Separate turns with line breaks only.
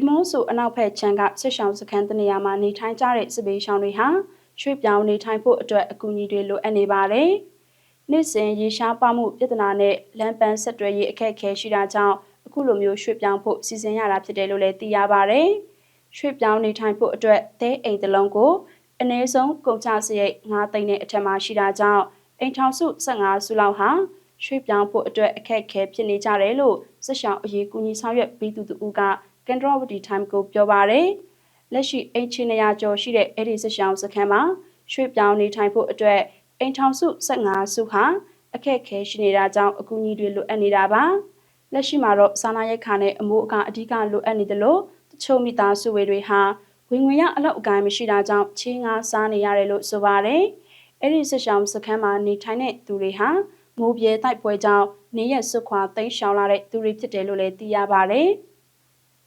ဒီမော့ဆိုအနောက်ဘက်ခြမ်းကစစ်ဆောင်စခန်းတနေရာမှာနေထိုင်ကြတဲ့စစ်ဘေးရှောင်တွေဟာရွှေ့ပြောင်းနေထိုင်ဖို့အတွက်အကူအညီတွေလိုအပ်နေပါတယ်။နေ့စဉ်ရေရှားပါမှုပြဿနာနဲ့လမ်းပန်းဆက်တွဲရေးအခက်အခဲရှိတာကြောင့်အခုလိုမျိုးရွှေ့ပြောင်းဖို့စီစဉ်ရတာဖြစ်တယ်လို့လည်းသိရပါတယ်။ရွှေ့ပြောင်းနေထိုင်ဖို့အတွက်တဲအိမ်တစ်လုံးကိုအနည်းဆုံးကုန်ကျစရိတ်9သိန်းနဲ့အထက်မှာရှိတာကြောင့်အိမ်ထောင်စု15စုလောက်ဟာရွှေ့ပြောင်းဖို့အတွက်အခက်အခဲဖြစ်နေကြတယ်လို့စစ်ဆောင်အရေးကူညီဆောင်ရွက်ပြီးသူတို့က ကန်ဒရဝတီ time ကိုပြောပါရယ်လက်ရှိအိမ်ချီနေရာကျော်ရှိတဲ့အဲ့ဒီစစ်ဆောင်စခန်းမှာရွှေ့ပြောင်းနေထိုင်ဖို့အတွက်အိမ်ထောင်စု15စုဟာအခက်အခဲရှိနေတာကြောင့်အကူအညီတွေလိုအပ်နေတာပါလက်ရှိမှာတော့စာနာရိတ်ခါနဲ့အမိုးအကာအဓိကလိုအပ်နေတယ်လို့တချို့မိသားစုတွေဟာဝင်ငွေရအလောက်အကိုင်းမရှိတာကြောင့်ချင်းငါစားနေရတယ်လို့ဆိုပါတယ်အဲ့ဒီစစ်ဆောင်စခန်းမှာနေထိုင်တဲ့သူတွေဟာမိုးပြေတိုက်ပွဲကြောင့်နေရက်စွခွာတိမ်းရှောင်လာတဲ့သူတွေဖြစ်တယ်လို့လည်းသိရပါတယ်။